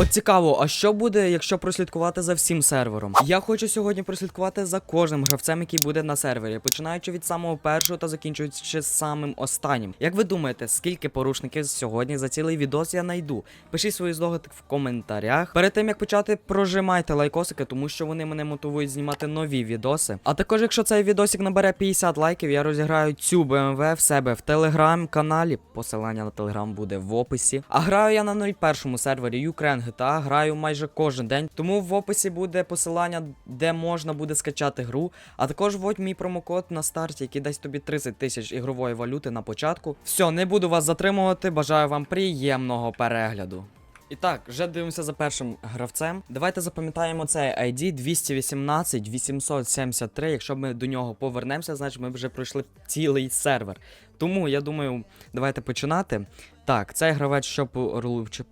От цікаво, а що буде, якщо прослідкувати за всім сервером? Я хочу сьогодні прослідкувати за кожним гравцем, який буде на сервері, починаючи від самого першого та закінчуючи самим останнім. Як ви думаєте, скільки порушників сьогодні за цілий відос я найду? Пишіть свої здогадки в коментарях. Перед тим як почати, прожимайте лайкосики, тому що вони мене мотивують знімати нові відоси. А також, якщо цей відосик набере 50 лайків, я розіграю цю BMW в себе в телеграм-каналі. Посилання на телеграм буде в описі. А граю я на 01 сервері Ukraine GTA, граю майже кожен день. Тому в описі буде посилання, де можна буде скачати гру. А також вводь мій промокод на старті, який дасть тобі 30 тисяч ігрової валюти на початку. Все, не буду вас затримувати. Бажаю вам приємного перегляду. І так, вже дивимося за першим гравцем. Давайте запам'ятаємо цей ID 218 873. Якщо ми до нього повернемося, значить ми вже пройшли цілий сервер. Тому я думаю, давайте починати. Так, цей гравець, що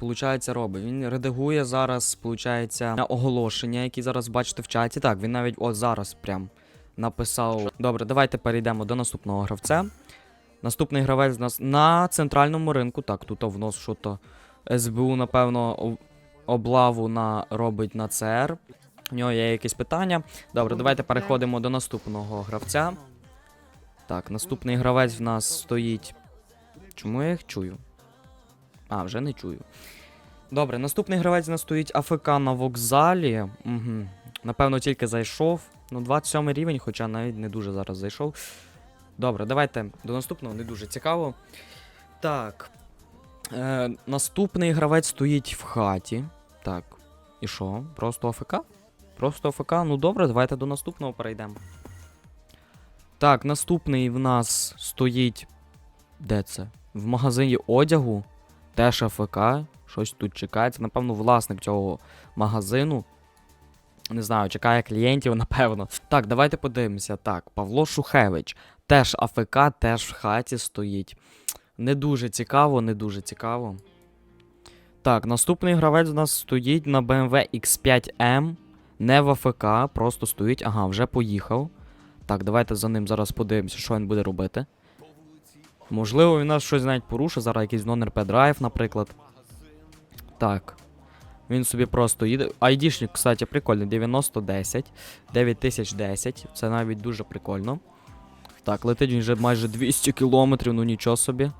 виходить, робить? Він редагує зараз, виходить, оголошення, які зараз бачите в чаті. Так, він навіть от зараз прям написав. Добре, давайте перейдемо до наступного гравця. Наступний гравець у нас на центральному ринку. Так, тут в нас що-то СБУ, напевно, облаву на робить на ЦР. У нього є якісь питання. Добре, давайте переходимо до наступного гравця. Так, наступний гравець в нас стоїть. Чому я їх чую? А, вже не чую. Добре, наступний гравець нас стоїть АФК на вокзалі. Угу. Напевно, тільки зайшов. Ну, 27 рівень, хоча навіть не дуже зараз зайшов. Добре, давайте до наступного, не дуже цікаво. Так. Е, наступний гравець стоїть в хаті. Так. І що? Просто АФК? Просто АФК? Ну добре, давайте до наступного перейдемо. Так, наступний в нас стоїть. Де це? В магазині одягу. Теж АФК. Щось тут чекає. Це, напевно, власник цього магазину. Не знаю, чекає клієнтів, напевно. Так, давайте подивимося. Так, Павло Шухевич. Теж АФК, теж в хаті стоїть. Не дуже цікаво, не дуже цікаво. Так, наступний гравець у нас стоїть на BMW X5M. Не в АФК, просто стоїть. Ага, вже поїхав. Так, давайте за ним зараз подивимося, що він буде робити. Можливо, він нас щось навіть порушить, зараз якийсь non-RP драйв, наприклад. Так. Він собі просто їде. Айдішник, кстати, прикольний. 9010. 9010. Це навіть дуже прикольно. Так, летить він вже майже 200 кілометрів, ну нічого собі.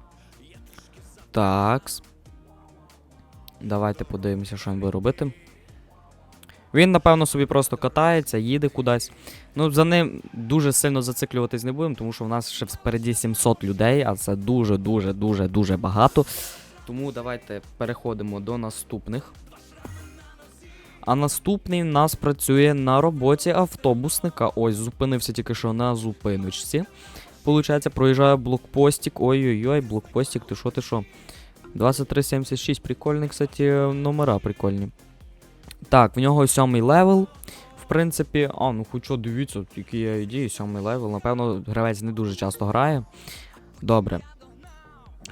Такс. Давайте подивимося, що він буде робити. Він, напевно, собі просто катається, їде кудись. Ну, за ним дуже сильно зациклюватись не будемо, тому що в нас ще спереді 700 людей, а це дуже, дуже, дуже, багато. Тому давайте переходимо до наступних. А наступний в нас працює на роботі автобусника. Ось, зупинився тільки що на зупиночці. Получається, проїжджає блокпостик. Ой-ой-ой, блокпостик, ти що, ти що? 2376, прикольний, кстати, номера прикольні. Так, в нього сьомий левел. В принципі, а, ну хоч дивіться, які я ідеї, сьомий левел. Напевно, гравець не дуже часто грає. Добре.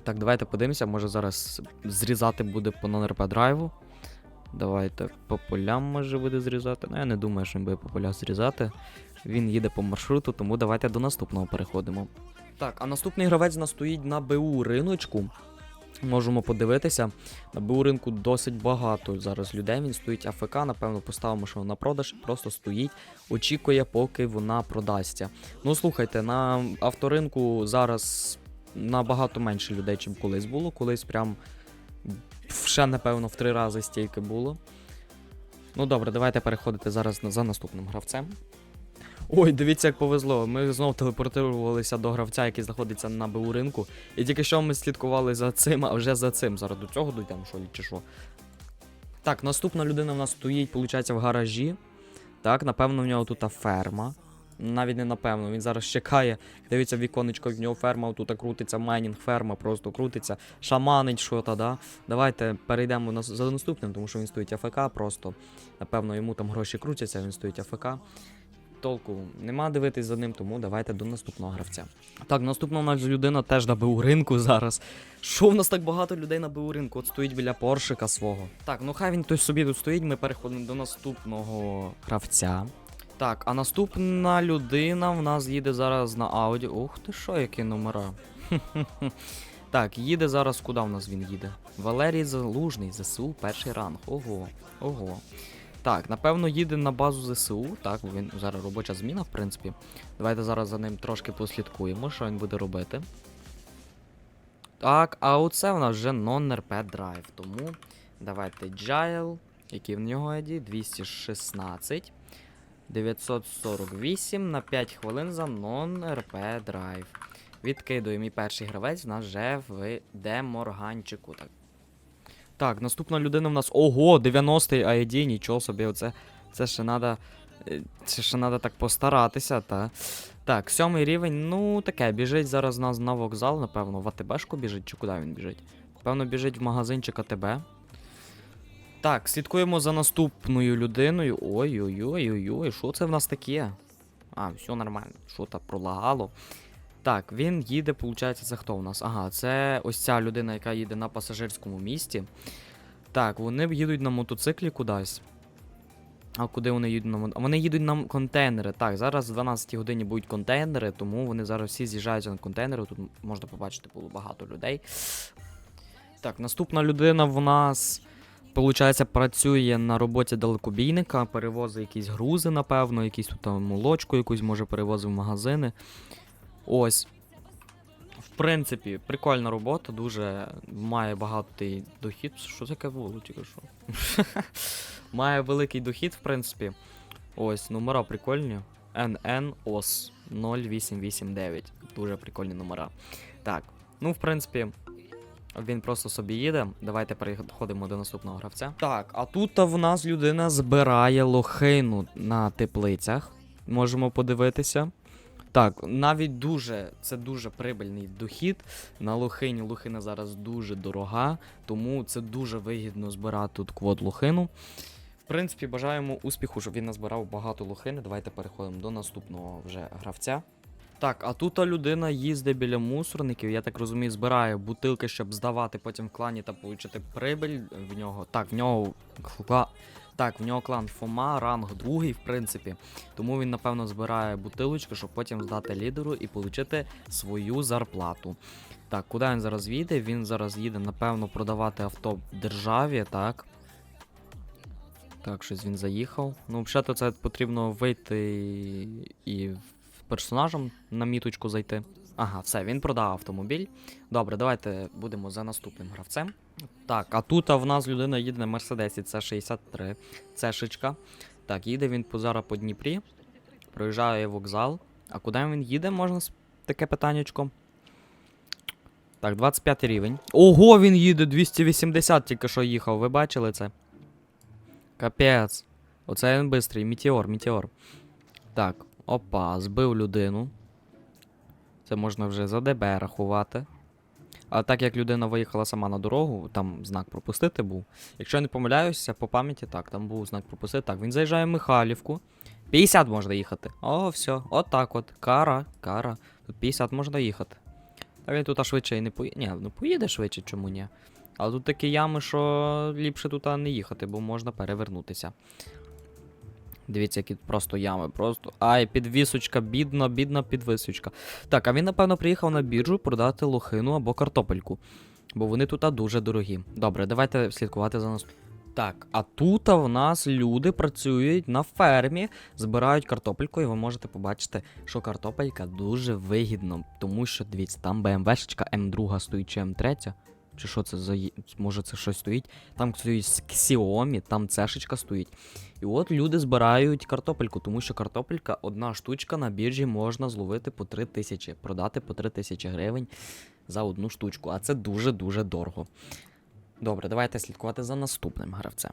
Так, давайте подивимося, може зараз зрізати буде по non-RP драйву. Давайте по полям може буде зрізати. Ну, я не думаю, що він буде по полях зрізати. Він їде по маршруту, тому давайте до наступного переходимо. Так, а наступний гравець у нас стоїть на БУ риночку. Можемо подивитися. На БУ ринку досить багато зараз людей. Він стоїть АФК, напевно, поставимо, що на продаж, просто стоїть, очікує, поки вона продасться. Ну, слухайте, на авторинку зараз набагато менше людей, чим колись було. Колись прям ще, напевно, в три рази стільки було. Ну добре, давайте переходити зараз за наступним гравцем. Ой, дивіться, як повезло. Ми знову телепортувалися до гравця, який знаходиться на БУ ринку. І тільки що ми слідкували за цим, а вже за цим. Зараз до цього дійдемо, що чи що. Так, наступна людина в нас стоїть, виходить, в гаражі. Так, напевно, в нього тут ферма. Навіть не напевно, він зараз чекає. Дивиться віконечко, в нього ферма тут крутиться, майнінг ферма просто крутиться, шаманить що-то, да. Давайте перейдемо за наступним, тому що він стоїть АФК просто. Напевно, йому там гроші крутяться, він стоїть АФК. Толку нема дивитись за ним, тому давайте до наступного гравця. Так, наступна у нас людина теж на БУ ринку зараз. Що в нас так багато людей на БУ ринку? От стоїть біля поршика свого. Так, ну хай він той собі тут стоїть, ми переходимо до наступного гравця. Так, а наступна людина в нас їде зараз на ауді. Ух ти що, які номера. Так, їде зараз, куди в нас він їде? Валерій Залужний, ЗСУ, перший ранг. Ого, ого. Так, напевно, їде на базу ЗСУ. Так, він зараз робоча зміна, в принципі. Давайте зараз за ним трошки послідкуємо, що він буде робити. Так, а оце у нас вже non-RP драйв. Тому давайте Джайл. Який в нього ID? 216. 948 на 5 хвилин за non-RP драйв. Відкидуємо і перший гравець у нас вже в деморганчику. Так. Так, наступна людина в нас. Ого, 90-й ID, нічого собі, оце. Це ще треба. Це ще треба так постаратися, та. Так, сьомий рівень, ну таке, біжить зараз нас на вокзал, напевно, в АТБшку біжить, чи куди він біжить? Певно, біжить в магазинчик АТБ. Так, слідкуємо за наступною людиною. Ой-ой-ой-ой-ой, що це в нас таке? А, все нормально, що там пролагало. Так, він їде, виходить, це хто у нас? Ага, це ось ця людина, яка їде на пасажирському місті. Так, вони їдуть на мотоциклі кудись. А куди вони їдуть на мо- Вони їдуть на контейнери. Так, зараз в 12 годині будуть контейнери, тому вони зараз всі з'їжджаються на контейнери. Тут можна побачити було багато людей. Так, наступна людина в нас, виходить, працює на роботі далекобійника, перевозить якісь грузи, напевно, якісь тут там молочку якусь може перевозив в магазини. Ось. В принципі, прикольна робота, дуже має багатий дохід. Що таке було тільки що? має великий дохід, в принципі. Ось, номера прикольні. NNOS 0889. Дуже прикольні номера. Так, ну, в принципі, він просто собі їде. Давайте переходимо до наступного гравця. Так, а тут в нас людина збирає лохину на теплицях. Можемо подивитися. Так, навіть дуже, це дуже прибильний дохід. На лохині лохина зараз дуже дорога, тому це дуже вигідно збирати тут квот лохину. В принципі, бажаємо успіху, щоб він назбирав багато лохини. Давайте переходимо до наступного вже гравця. Так, а тут людина їздить біля мусорників, я так розумію, збирає бутилки, щоб здавати потім в клані та отримати прибиль в нього. Так, в нього. Так, в нього клан Фома, ранг другий, в принципі. Тому він, напевно, збирає бутилочки, щоб потім здати лідеру і отримати свою зарплату. Так, куди він зараз їде? Він зараз їде, напевно, продавати авто державі, так. Так, щось він заїхав. Ну, взагалі, це потрібно вийти і персонажем на міточку зайти. Ага, все, він продав автомобіль. Добре, давайте будемо за наступним гравцем. Так, а тут в нас людина їде на Мерседесі, це 63. Це шичка. Так, їде він зараз по Дніпрі. Проїжджає вокзал. А куди він їде, можна таке питаннячко? Так, 25 рівень. Ого, він їде 280 тільки що їхав. Ви бачили це? Капець. Оце він бистрий. Мітеор, мітеор. Так, опа, збив людину. Це можна вже за ДБ рахувати. А так як людина виїхала сама на дорогу, там знак пропустити був. Якщо я не помиляюся, по пам'яті так, там був знак пропустити. Так, він заїжджає в Михайлівку. 50 можна їхати. О, все, от так от. Кара, кара. Тут 50 можна їхати. Та він тут швидше і не поїде. Ні, ну поїде швидше, чому ні. Але тут такі ями, що ліпше тут не їхати, бо можна перевернутися. Дивіться, які просто ями, просто. Ай, підвісочка, бідна, бідна підвисочка. Так, а він, напевно, приїхав на біржу продати лохину або картопельку. Бо вони тут дуже дорогі. Добре, давайте слідкувати за нас. Так, а тут в нас люди працюють на фермі, збирають картопельку, і ви можете побачити, що картопелька дуже вигідно, тому що дивіться, там БМВшечка М2 стоїть чи М3. Чи що це за. Може це щось стоїть? Там стоїть Xiaomi, там цешечка стоїть. І от люди збирають картопельку, тому що картопелька одна штучка на біржі можна зловити по 3 тисячі, продати по 3 тисячі гривень за одну штучку, а це дуже-дуже дорого. Добре, давайте слідкувати за наступним гравцем.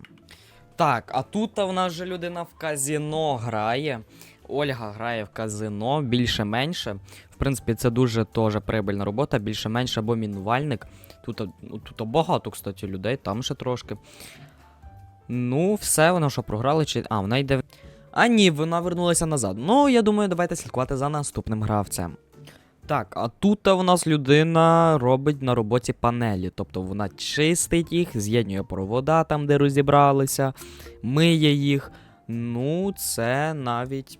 Так, а тут в нас же людина в казіно грає. Ольга грає в казино більше-менше. В принципі, це дуже теж прибильна робота, більше-менше або мінувальник. Тут, ну, тут багато, кстати, людей, там ще трошки. Ну, все, вона що програли, чи. А, вона йде. А ні, вона вернулася назад. Ну, я думаю, давайте слідкувати за наступним гравцем. Так, а тут в нас людина робить на роботі панелі. Тобто вона чистить їх, з'єднує провода там, де розібралися, миє їх. Ну, це навіть.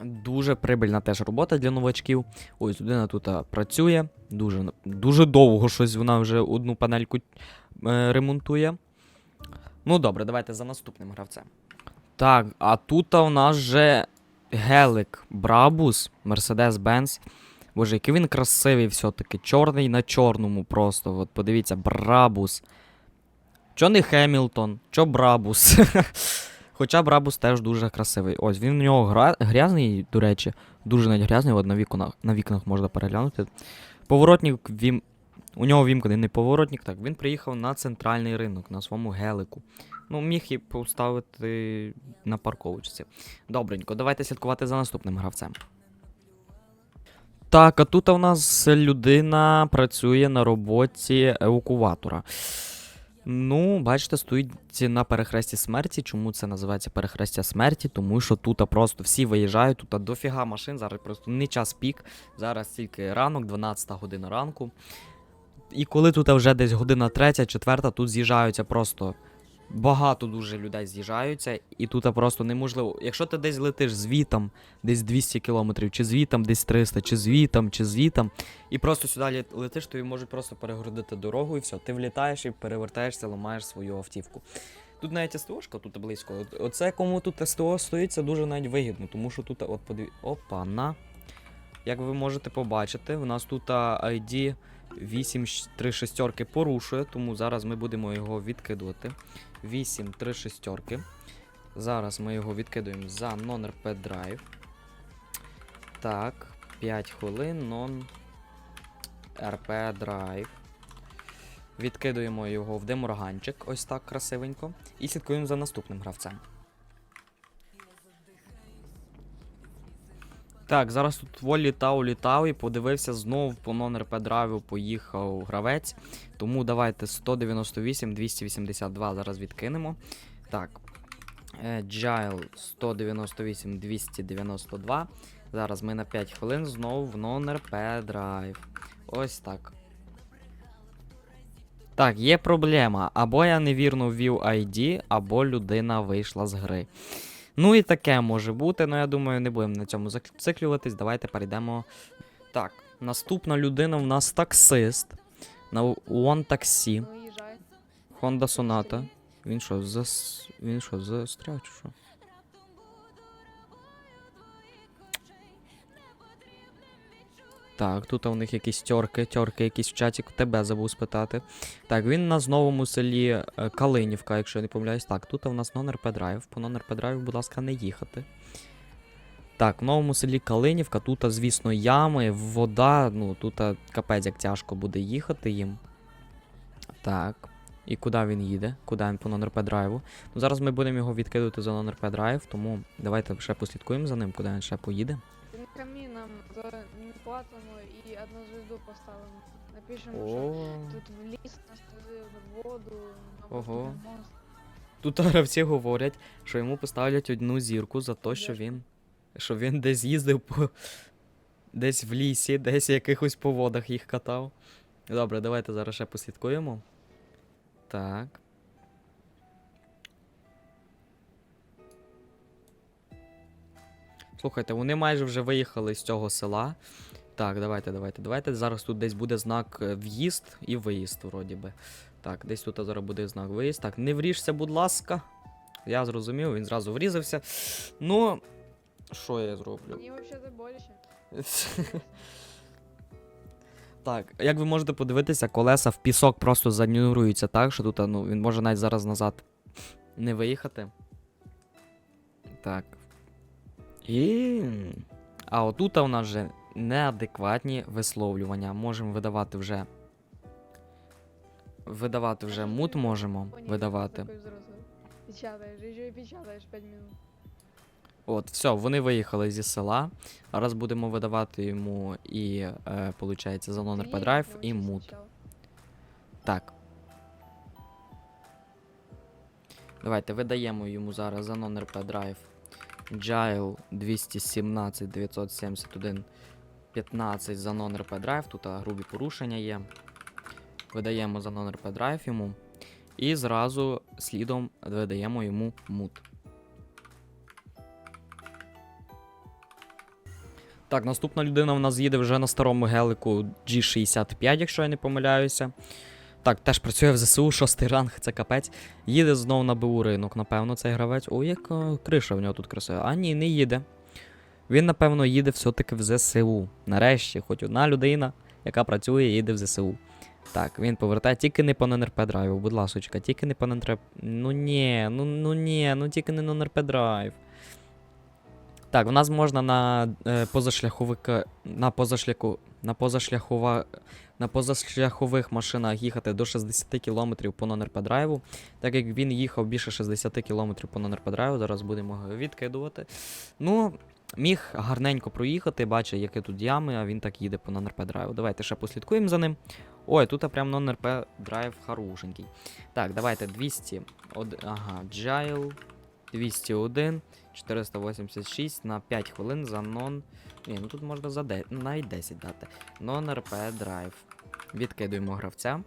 Дуже прибильна теж робота для новачків. Ось людина тут працює. Дуже, дуже довго щось вона вже одну панельку е, ремонтує. Ну добре, давайте за наступним гравцем. Так, а тут у нас же Гелик Брабус, Mercedes-Benz. Боже, який він красивий все-таки. Чорний на чорному просто. От подивіться, Брабус. Чо не Хемілтон, чо Брабус. Хоча Брабус теж дуже красивий. Ось він у нього гра... грязний, до речі, дуже навіть грязний, от на вікнах, на вікнах можна переглянути. Поворотник він. У нього вімкнений не поворотник, так. Він приїхав на центральний ринок на своєму гелику. Ну, міг і поставити на парковочці. Добренько, давайте слідкувати за наступним гравцем. Так, а тут у нас людина працює на роботі евакуатора. Ну, бачите, стоїть на перехресті смерті. Чому це називається перехрестя смерті? Тому що тут просто всі виїжджають, тут дофіга машин, зараз просто не час пік. Зараз тільки ранок, 12 година ранку. І коли тут вже десь година третя, четверта, тут з'їжджаються просто. Багато дуже людей з'їжджаються, і тут просто неможливо. Якщо ти десь летиш звітом, десь 200 кілометрів, чи звітом десь 300, чи звітом, чи звітом, і просто сюди летиш, тобі можуть просто перегородити дорогу, і все. Ти влітаєш і перевертаєшся, ламаєш свою автівку. Тут навіть СТОшка тут близько. Оце кому тут СТО стоїть, це дуже навіть вигідно, тому що тут, от подиві... Опа, на. Як ви можете побачити, у нас тут ID 836 порушує, тому зараз ми будемо його відкидувати. 8 3 шестерки. Зараз ми його відкидуємо за non-RP Drive. Так, 5 хвилин non-RP Drive. Відкидуємо його в деморганчик, ось так красивенько. І слідкуємо за наступним гравцем. Так, зараз тут волі літав, і подивився знову по non-RP драйву поїхав гравець. Тому давайте 198, 282 зараз відкинемо. Так. Е, Agile 198, 292. Зараз ми на 5 хвилин знову в non-RP Drive. Ось так. Так, є проблема. Або я невірно ввів ID, або людина вийшла з гри. Ну і таке може бути, але я думаю, не будемо на цьому зациклюватись. Давайте перейдемо. Так, наступна людина в нас таксист. На One Taxi. Ну. Honda Sonata. Він що, зас... Він що, застряв чи що? Так, тут у них якісь тьорки, тьорки якісь в чаті, тебе забув спитати. Так, він на новому селі е, Калинівка, якщо я не помиляюсь. Так, тут у нас non-RP драйв. По non-RP драйву, будь ласка, не їхати. Так, в новому селі Калинівка, тут, звісно, ями, вода, ну, тут капець як тяжко буде їхати їм. Так. І куди він їде? Куди він по non-RP драйву? Ну, зараз ми будемо його відкидувати за non-RP драйв, тому давайте ще послідкуємо за ним, куди він ще поїде. Каміном за неплатимо і одну звезду поставимо. Напишемо, що О, тут в ліс нас в воду, на Ого. Тут гравці говорять, що йому поставлять одну зірку за те, що він. Що він десь їздив по. Десь в лісі, десь в якихось по водах їх катав. Добре, давайте зараз ще послідкуємо. Так. Слухайте, вони майже вже виїхали з цього села. Так, давайте, давайте, давайте. Зараз тут десь буде знак е, в'їзд і виїзд, вроді би. Так, десь тут зараз буде знак виїзд. Так, не вріжся, будь ласка. Я зрозумів, він зразу врізався. Ну, що я зроблю? Мені взагалі боляче. Так, як ви можете подивитися, колеса в пісок просто занюруються так, що тут ну, він може навіть зараз назад не виїхати. Так. І. А отут у нас вже неадекватні висловлювання. Можемо видавати вже. Видавати вже мут можемо видавати. Печатаешь, еще 5 минут. От, все, вони виїхали зі села. Зараз будемо видавати йому і, е, получається, за номер Ты і мут. Так. Давайте видаємо йому зараз за non-RP Drive Gile 217 971 15 за non-RP Drive. Тут грубі порушення є. Видаємо за non-RP Drive йому. І зразу слідом видаємо йому мут. Так, наступна людина в нас їде вже на старому гелику G65, якщо я не помиляюся. Так, теж працює в ЗСУ, шостий ранг, це капець. Їде знову на БУ ринок, напевно, цей гравець. Ой, яка криша в нього тут красива. А ні, не їде. Він, напевно, їде все-таки в ЗСУ. Нарешті, хоч одна людина, яка працює, їде в ЗСУ. Так, він повертає, тільки не по НРП драйву, будь ласочка, тільки не по НРП. Ну ні, ну ну ні, ну тільки не на НРП драйв. Так, у нас можна на е, позашляховика. На позашляху. На позашляхова. На позашляхових машинах їхати до 60 км по нон-РП драйву. Так як він їхав більше 60 км по нон-РП драйву, зараз будемо його відкидувати. Ну, міг гарненько проїхати, бачить, які тут ями, а він так їде по нон-РП драйву. Давайте ще послідкуємо за ним. Ой, тут прям нон-РП драйв хорошенький. Так, давайте 200. Од... Ага, Джайл. 201. 486 на 5 хвилин за нон. Ні, ну тут можна за 10, навіть 10 дати. Non-RP Drive. Відкидуємо гравця.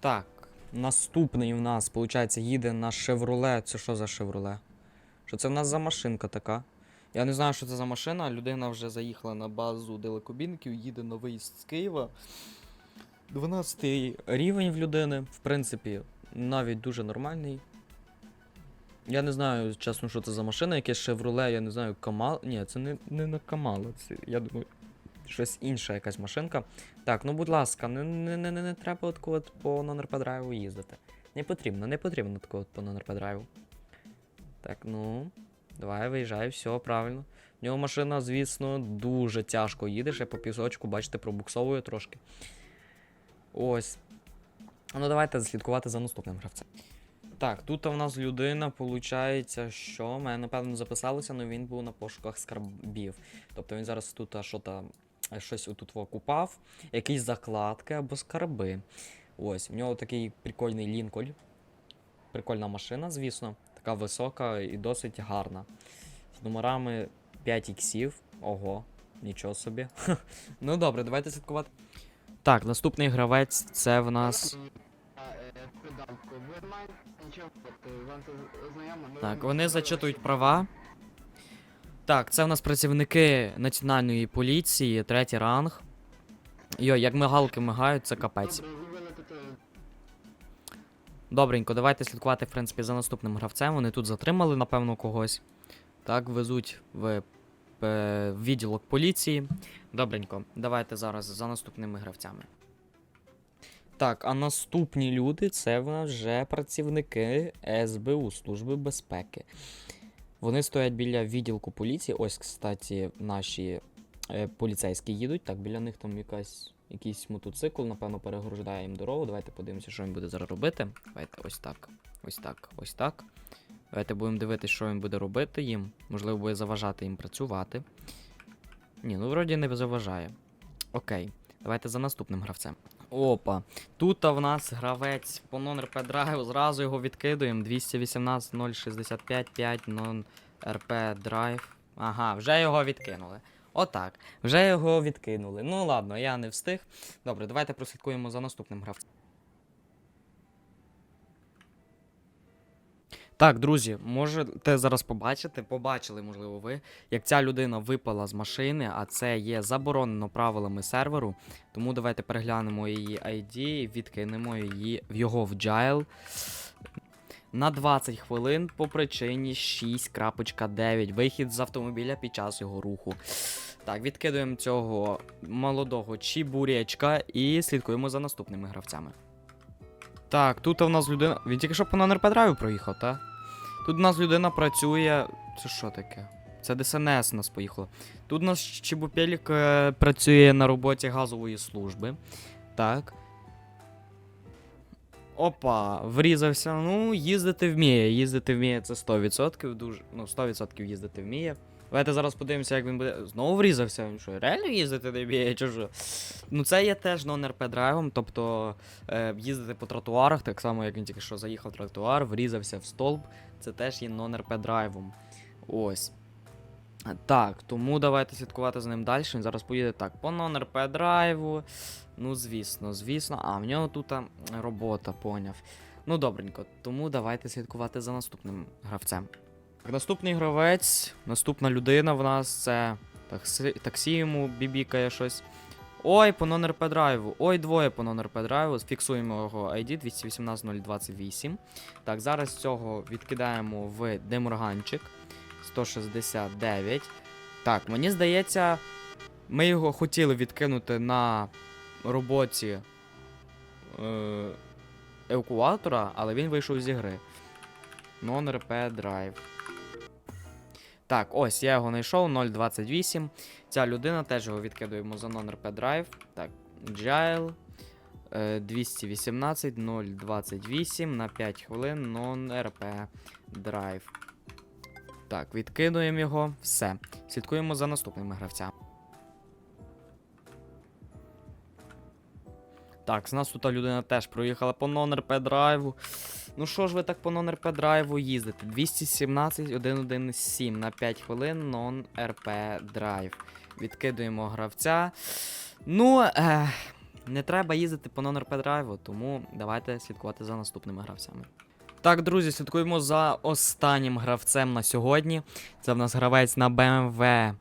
Так, наступний у нас, виходить, їде на Chevrolet. Це що за Chevrolet? Що це в нас за машинка така? Я не знаю, що це за машина. Людина вже заїхала на базу далекобійників, їде на виїзд з Києва. 12 рівень в людини, в принципі, навіть дуже нормальний. Я не знаю, чесно, що це за машина, якесь Chevrolet, я не знаю, Камал. Ні, це не, не на Камала, це, я думаю, щось інша якась машинка. Так, ну будь ласка, не, не, не, не, треба от, по нон-РП драйву їздити. Не потрібно, не потрібно такого по нон-РП драйву. Так, ну. Давай, виїжджай, все, правильно. В нього машина, звісно, дуже тяжко їде, ще по пісочку, бачите, пробуксовує трошки. Ось. Ну, давайте слідкувати за наступним гравцем. Так, тут у нас людина, виходить, що мене, напевно, записалося, але він був на пошуках скарбів. Тобто він зараз тут що там, щось отут купав, якісь закладки або скарби. Ось, в нього такий прикольний лінколь. Прикольна машина, звісно. Така висока і досить гарна. З номерами 5 іксів. Ого, нічого собі. ну добре, давайте слідкувати. Так, наступний гравець це в нас. Так, вони зачитують права. Так, це в нас працівники національної поліції, третій ранг. Йо, як мигалки мигають, це капець. Добренько, давайте слідкувати, в принципі, за наступним гравцем. Вони тут затримали, напевно, когось. Так, везуть в е, відділок поліції. Добренько, давайте зараз за наступними гравцями. Так, а наступні люди це в нас вже працівники СБУ, Служби безпеки. Вони стоять біля відділку поліції. Ось, кстати, наші е, поліцейські їдуть. Так, біля них там якась, якийсь мотоцикл, напевно, перегружає їм дорогу. Давайте подивимося, що він буде зараз робити. Давайте ось так, ось так, ось так. Давайте будемо дивитися, що він буде робити їм. Можливо, буде заважати їм працювати. Ні, ну вроді не заважає. Окей, давайте за наступним гравцем. Опа. Тут в нас гравець по нон-РП драйву. Зразу його відкидуємо. 218 065 5 нон-РП драйв. Ага, вже його відкинули. Отак. Вже його відкинули. Ну ладно, я не встиг. Добре, давайте прослідкуємо за наступним гравцем. Так, друзі, можете зараз побачити, побачили, можливо, ви, як ця людина випала з машини, а це є заборонено правилами серверу. Тому давайте переглянемо її ID відкинемо її в його в джайл. На 20 хвилин по причині 6.9. Вихід з автомобіля під час його руху. Так, відкидуємо цього молодого чібуречка і слідкуємо за наступними гравцями. Так, тут у нас людина. Він тільки що по нон-РП проїхав, так? Тут у нас людина працює. Це що таке? Це ДСНС у нас поїхало. Тут у нас Чебупелік е, працює на роботі газової служби. Так. Опа, врізався. Ну, їздити вміє. Їздити вміє це 100%. Дуже, ну, 100% їздити вміє. Давайте зараз подивимося, як він буде. Знову врізався. Він що, реально їздити не вміє, чи що? Ну, це є теж нон-РП драйвом, тобто е, їздити по тротуарах, так само, як він тільки що заїхав в тротуар, врізався в столб. Це теж є нон-РП драйвом. Ось. Так, тому давайте слідкувати за ним далі. Він зараз поїде так, по нон-РП драйву. Ну, звісно, звісно. А, в нього тут робота, поняв. Ну, добренько, тому давайте слідкувати за наступним гравцем. Наступний гравець, наступна людина в нас це Таксі, таксі йому бібікає щось. Ой, по нон-РП драйву. Ой, двоє по нон-РП драйву. Фіксуємо його ID 218028. Так, зараз цього відкидаємо в демурганчик 169. Так, мені здається, ми його хотіли відкинути на роботі е, евакуатора, але він вийшов зі гри. Non-RP Drive. Так, ось я його знайшов 028. Ця людина теж його відкидуємо за non-RP Drive. Так, Jail. е, 218 028 на 5 хвилин non-RP Drive. Так, відкидуємо його. Все. Слідкуємо за наступними гравцями. Так, з нас тут людина теж проїхала по non-RP драйву. Ну що ж ви так по non-RP драйву їздите? 217 117 на 5 хвилин non-RP драйв. Відкидуємо гравця. Ну, е, не треба їздити по non-RP драйву, тому давайте слідкувати за наступними гравцями. Так, друзі, слідкуємо за останнім гравцем на сьогодні. Це в нас гравець на BMW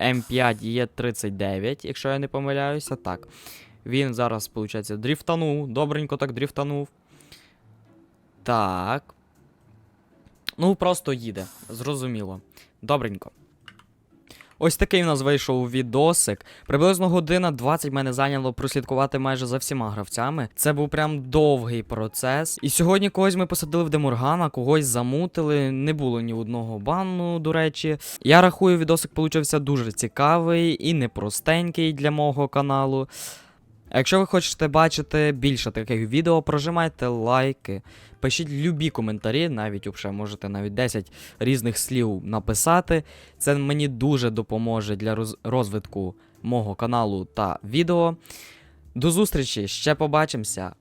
M5 E39, якщо я не помиляюся. Так. Він зараз, виходить, дріфтанув. Добренько так дріфтанув. Так. Ну, просто їде. Зрозуміло. Добренько. Ось такий у нас вийшов відосик. Приблизно година 20 мене зайняло прослідкувати майже за всіма гравцями. Це був прям довгий процес. І сьогодні когось ми посадили в Демургана, когось замутили. Не було ні одного бану, до речі. Я рахую, відосик получився дуже цікавий і непростенький для мого каналу. Якщо ви хочете бачити більше таких відео, прожимайте лайки, пишіть любі коментарі, навіть вже можете навіть 10 різних слів написати. Це мені дуже допоможе для розвитку мого каналу та відео. До зустрічі, ще побачимося.